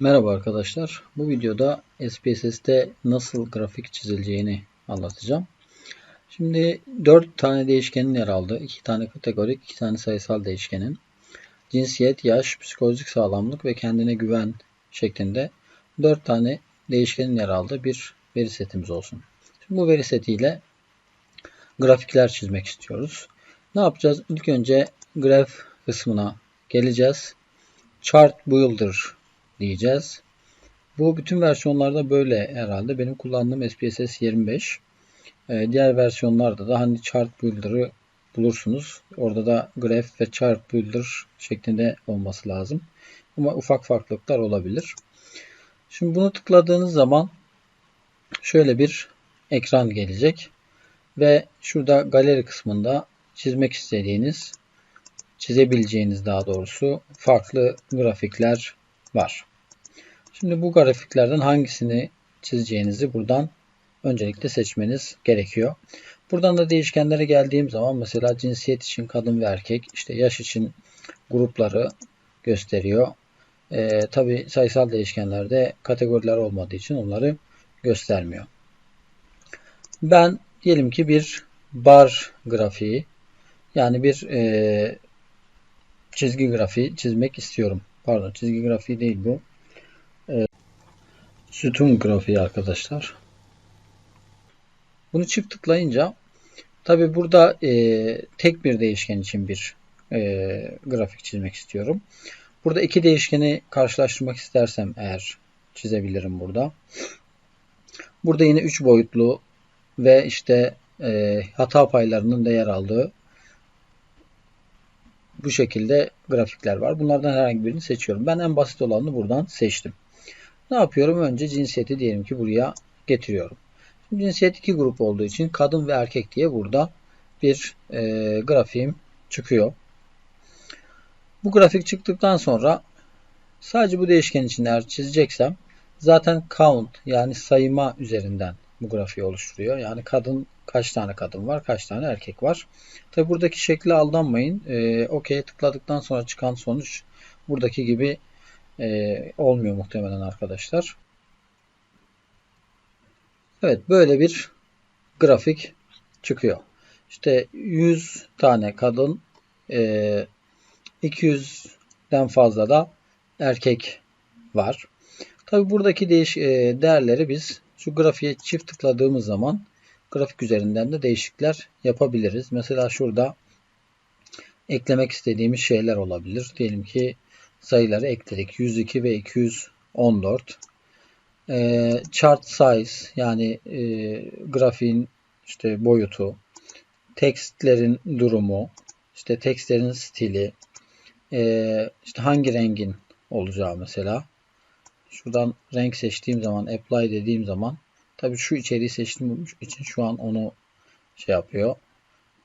Merhaba arkadaşlar. Bu videoda SPSS'te nasıl grafik çizileceğini anlatacağım. Şimdi 4 tane değişkenin yer aldığı 2 tane kategorik, 2 tane sayısal değişkenin cinsiyet, yaş, psikolojik sağlamlık ve kendine güven şeklinde 4 tane değişkenin yer aldığı bir veri setimiz olsun. Şimdi bu veri setiyle grafikler çizmek istiyoruz. Ne yapacağız? İlk önce graph kısmına geleceğiz. Chart Builder diyeceğiz. Bu bütün versiyonlarda böyle herhalde. Benim kullandığım SPSS 25. Ee, diğer versiyonlarda da hani Chart Builder'ı bulursunuz. Orada da Graph ve Chart Builder şeklinde olması lazım. Ama ufak farklılıklar olabilir. Şimdi bunu tıkladığınız zaman şöyle bir ekran gelecek. Ve şurada galeri kısmında çizmek istediğiniz, çizebileceğiniz daha doğrusu farklı grafikler var. Şimdi bu grafiklerden hangisini çizeceğinizi buradan öncelikle seçmeniz gerekiyor. Buradan da değişkenlere geldiğim zaman mesela cinsiyet için kadın ve erkek, işte yaş için grupları gösteriyor. Ee, Tabi sayısal değişkenlerde kategoriler olmadığı için onları göstermiyor. Ben diyelim ki bir bar grafiği yani bir e, çizgi grafiği çizmek istiyorum. Pardon çizgi grafiği değil bu. E, sütun grafiği arkadaşlar. Bunu çift tıklayınca tabi burada e, tek bir değişken için bir e, grafik çizmek istiyorum. Burada iki değişkeni karşılaştırmak istersem eğer çizebilirim burada. Burada yine 3 boyutlu ve işte e, hata paylarının da yer aldığı bu şekilde grafikler var. Bunlardan herhangi birini seçiyorum. Ben en basit olanını buradan seçtim. Ne yapıyorum? Önce cinsiyeti diyelim ki buraya getiriyorum. Şimdi cinsiyet iki grup olduğu için kadın ve erkek diye burada bir e, grafiğim çıkıyor. Bu grafik çıktıktan sonra sadece bu değişken için eğer çizeceksem zaten count yani sayma üzerinden bu grafiği oluşturuyor. Yani kadın kaç tane kadın var, kaç tane erkek var. Tabi buradaki şekle aldanmayın. E, OK'ye tıkladıktan sonra çıkan sonuç buradaki gibi e, olmuyor muhtemelen arkadaşlar. Evet böyle bir grafik çıkıyor. İşte 100 tane kadın, e, 200'den fazla da erkek var. Tabi buradaki değiş e, değerleri biz şu grafiğe çift tıkladığımız zaman grafik üzerinden de değişiklikler yapabiliriz. Mesela şurada eklemek istediğimiz şeyler olabilir. Diyelim ki sayıları ekledik. 102 ve 214. E, chart size yani e, grafiğin işte boyutu, tekstlerin durumu, işte tekstlerin stili, e, işte hangi rengin olacağı mesela. Şuradan renk seçtiğim zaman, apply dediğim zaman Tabii şu içeriği seçtiğim için şu an onu şey yapıyor.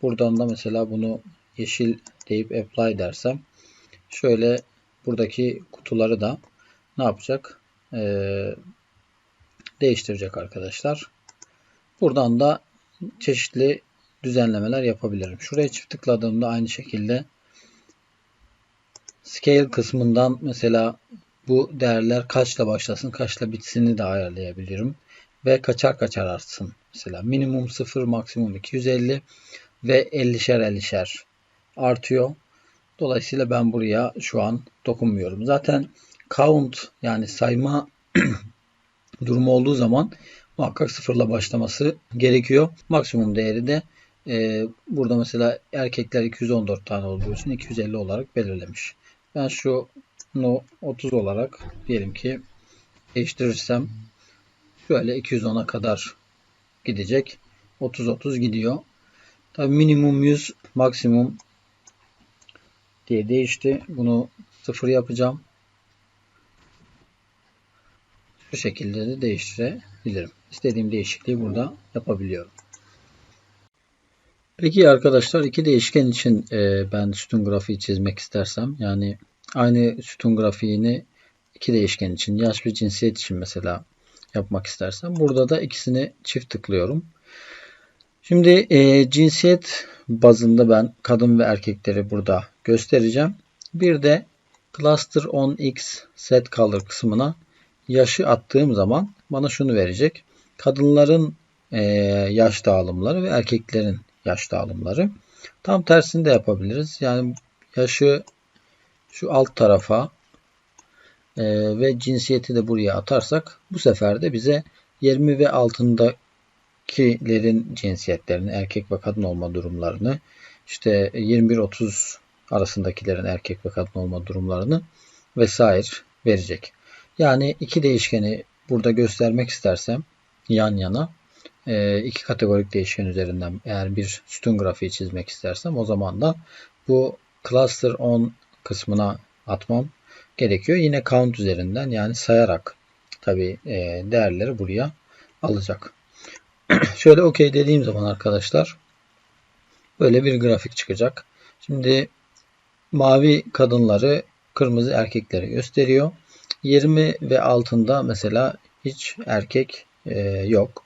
Buradan da mesela bunu yeşil deyip apply dersem şöyle buradaki kutuları da ne yapacak? Ee, değiştirecek arkadaşlar. Buradan da çeşitli düzenlemeler yapabilirim. Şuraya çift tıkladığımda aynı şekilde scale kısmından mesela bu değerler kaçla başlasın, kaçla bitsini de ayarlayabilirim ve kaçar kaçar artsın. Mesela minimum 0, maksimum 250 ve 50'şer 50'şer artıyor. Dolayısıyla ben buraya şu an dokunmuyorum. Zaten count yani sayma durumu olduğu zaman muhakkak sıfırla başlaması gerekiyor. Maksimum değeri de e, burada mesela erkekler 214 tane olduğu için 250 olarak belirlemiş. Ben şu no 30 olarak diyelim ki değiştirirsem Şöyle 210'a kadar gidecek. 30-30 gidiyor. Tabi minimum 100 maksimum diye değişti. Bunu sıfır yapacağım. Şu şekilde de değiştirebilirim. İstediğim değişikliği burada yapabiliyorum. Peki arkadaşlar iki değişken için e, ben sütun grafiği çizmek istersem yani aynı sütun grafiğini iki değişken için yaş ve cinsiyet için mesela yapmak istersem. Burada da ikisini çift tıklıyorum. Şimdi e, cinsiyet bazında ben kadın ve erkekleri burada göstereceğim. Bir de cluster on x set color kısmına yaşı attığım zaman bana şunu verecek. Kadınların e, yaş dağılımları ve erkeklerin yaş dağılımları. Tam tersini de yapabiliriz. Yani yaşı şu alt tarafa e, ve cinsiyeti de buraya atarsak bu sefer de bize 20 ve altındakilerin cinsiyetlerini, erkek ve kadın olma durumlarını, işte 21-30 arasındakilerin erkek ve kadın olma durumlarını vesaire verecek. Yani iki değişkeni burada göstermek istersem yan yana e, iki kategorik değişken üzerinden eğer bir sütun grafiği çizmek istersem o zaman da bu cluster on kısmına atmam gerekiyor. Yine count üzerinden yani sayarak tabi e, değerleri buraya alacak. Şöyle OK dediğim zaman arkadaşlar böyle bir grafik çıkacak. Şimdi mavi kadınları kırmızı erkekleri gösteriyor. 20 ve altında mesela hiç erkek e, yok.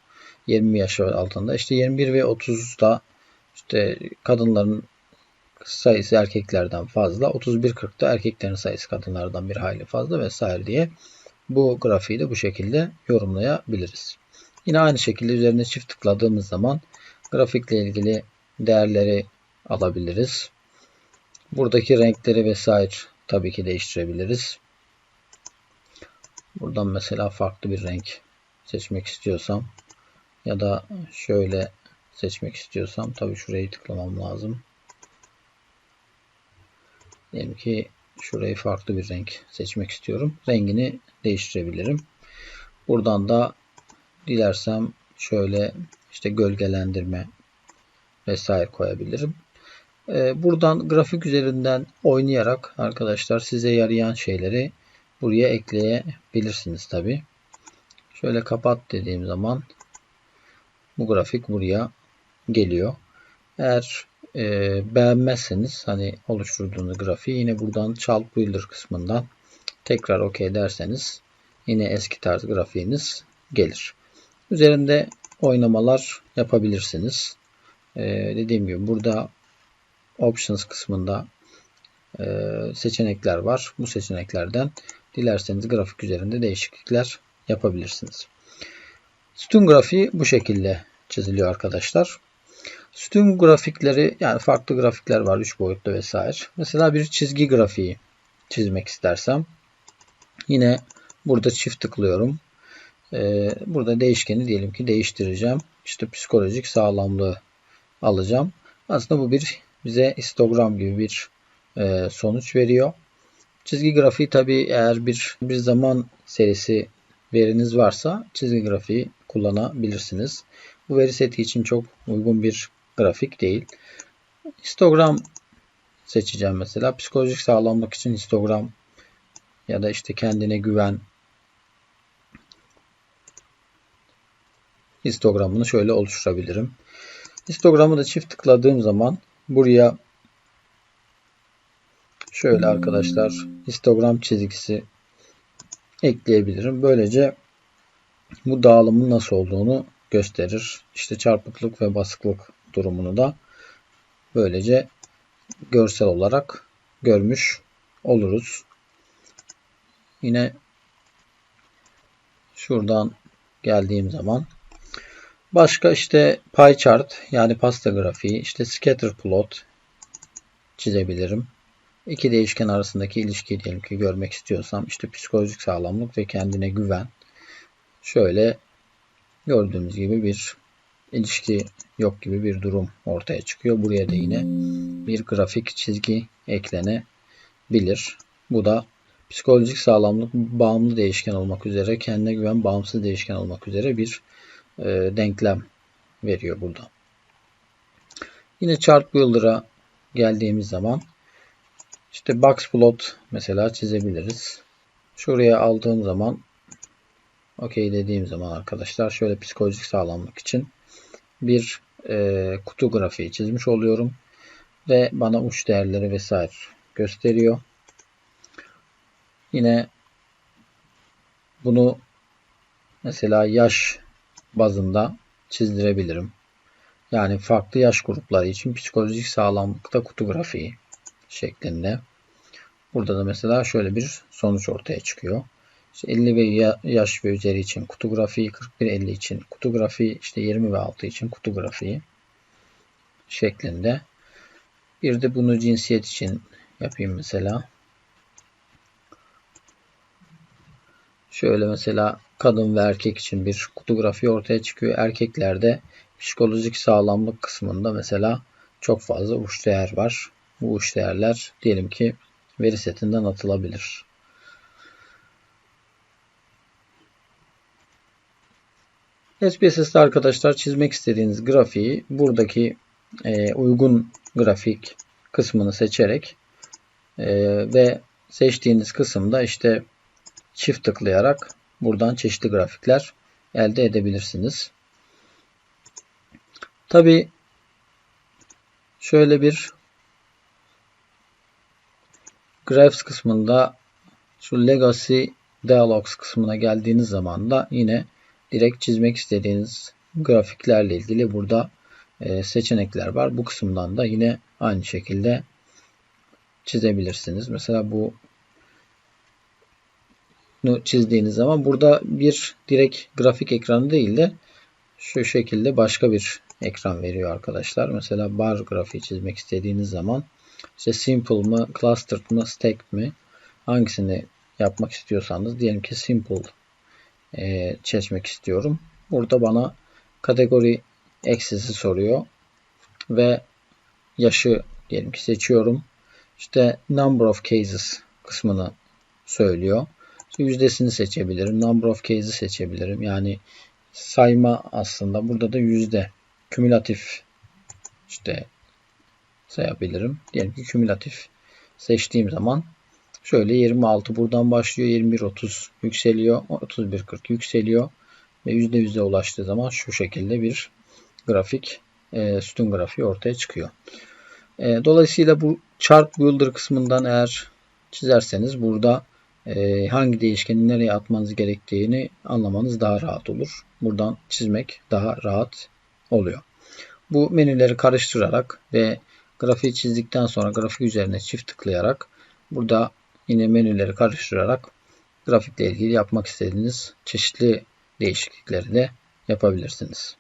20 yaş altında. İşte 21 ve 30'da işte kadınların sayısı erkeklerden fazla. 31-40'da erkeklerin sayısı kadınlardan bir hayli fazla vesaire diye bu grafiği de bu şekilde yorumlayabiliriz. Yine aynı şekilde üzerine çift tıkladığımız zaman grafikle ilgili değerleri alabiliriz. Buradaki renkleri vesaire tabii ki değiştirebiliriz. Buradan mesela farklı bir renk seçmek istiyorsam ya da şöyle seçmek istiyorsam tabii şurayı tıklamam lazım. Diyelim ki şurayı farklı bir renk seçmek istiyorum. Rengini değiştirebilirim. Buradan da dilersem şöyle işte gölgelendirme vesaire koyabilirim. Ee, buradan grafik üzerinden oynayarak arkadaşlar size yarayan şeyleri buraya ekleyebilirsiniz tabi. Şöyle kapat dediğim zaman bu grafik buraya geliyor. Eğer e, beğenmezseniz hani oluşturduğunuz grafiği yine buradan Child Builder kısmından tekrar OK derseniz yine eski tarz grafiğiniz gelir. Üzerinde oynamalar yapabilirsiniz. Ee, dediğim gibi burada Options kısmında e, seçenekler var. Bu seçeneklerden dilerseniz grafik üzerinde değişiklikler yapabilirsiniz. Sütun grafiği bu şekilde çiziliyor arkadaşlar. Sütun grafikleri yani farklı grafikler var 3 boyutlu vesaire. Mesela bir çizgi grafiği çizmek istersem yine burada çift tıklıyorum. Ee, burada değişkeni diyelim ki değiştireceğim. İşte psikolojik sağlamlığı alacağım. Aslında bu bir bize histogram gibi bir e, sonuç veriyor. Çizgi grafiği tabi eğer bir bir zaman serisi veriniz varsa çizgi grafiği kullanabilirsiniz. Bu veri seti için çok uygun bir grafik değil. Histogram seçeceğim mesela. Psikolojik sağlamlık için histogram ya da işte kendine güven histogramını şöyle oluşturabilirim. Histogramı da çift tıkladığım zaman buraya şöyle arkadaşlar histogram çizgisi ekleyebilirim. Böylece bu dağılımın nasıl olduğunu gösterir. İşte çarpıklık ve basıklık durumunu da böylece görsel olarak görmüş oluruz. Yine şuradan geldiğim zaman başka işte pie chart yani pasta grafiği, işte scatter plot çizebilirim. İki değişken arasındaki ilişkiyi diyelim ki görmek istiyorsam işte psikolojik sağlamlık ve kendine güven. Şöyle gördüğümüz gibi bir ilişki yok gibi bir durum ortaya çıkıyor. Buraya da yine bir grafik çizgi eklenebilir. Bu da psikolojik sağlamlık bağımlı değişken olmak üzere, kendine güven bağımsız değişken olmak üzere bir e, denklem veriyor burada. Yine chart builder'a geldiğimiz zaman işte box plot mesela çizebiliriz. Şuraya aldığım zaman okey dediğim zaman arkadaşlar şöyle psikolojik sağlamlık için bir e, kutu grafiği çizmiş oluyorum. Ve bana uç değerleri vesaire gösteriyor. Yine bunu mesela yaş bazında çizdirebilirim. Yani farklı yaş grupları için psikolojik sağlamlıkta kutu grafiği şeklinde. Burada da mesela şöyle bir sonuç ortaya çıkıyor. İşte 50 ve yaş ve üzeri için kutu grafiği, 41-50 için kutu grafiği, işte 20 ve altı için kutu grafiği şeklinde. Bir de bunu cinsiyet için yapayım mesela. Şöyle mesela kadın ve erkek için bir kutu grafiği ortaya çıkıyor. Erkeklerde psikolojik sağlamlık kısmında mesela çok fazla uç değer var. Bu uç değerler diyelim ki veri setinden atılabilir. SPSS'de arkadaşlar çizmek istediğiniz grafiği buradaki e, uygun grafik kısmını seçerek e, ve seçtiğiniz kısımda işte çift tıklayarak buradan çeşitli grafikler elde edebilirsiniz. Tabi şöyle bir Graphs kısmında şu Legacy Dialogs kısmına geldiğiniz zaman da yine direkt çizmek istediğiniz grafiklerle ilgili burada e, seçenekler var. Bu kısımdan da yine aynı şekilde çizebilirsiniz. Mesela bu çizdiğiniz zaman burada bir direkt grafik ekranı değil de şu şekilde başka bir ekran veriyor arkadaşlar. Mesela bar grafiği çizmek istediğiniz zaman işte simple mı, clustered mı, stacked mi hangisini yapmak istiyorsanız diyelim ki simple e, seçmek istiyorum. Burada bana kategori eksisi soruyor ve yaşı diyelim ki seçiyorum. İşte number of cases kısmını söylüyor. İşte yüzdesini seçebilirim. Number of cases seçebilirim. Yani sayma aslında burada da yüzde kümülatif işte sayabilirim. Diyelim ki kümülatif seçtiğim zaman şöyle 26 buradan başlıyor. 21 30 yükseliyor. 31 40 yükseliyor ve %100'e ulaştığı zaman şu şekilde bir grafik e, sütun grafiği ortaya çıkıyor. E, dolayısıyla bu chart builder kısmından eğer çizerseniz burada e, hangi değişkeni nereye atmanız gerektiğini anlamanız daha rahat olur. Buradan çizmek daha rahat oluyor. Bu menüleri karıştırarak ve grafiği çizdikten sonra grafik üzerine çift tıklayarak burada yine menüleri karıştırarak grafikle ilgili yapmak istediğiniz çeşitli değişiklikleri de yapabilirsiniz.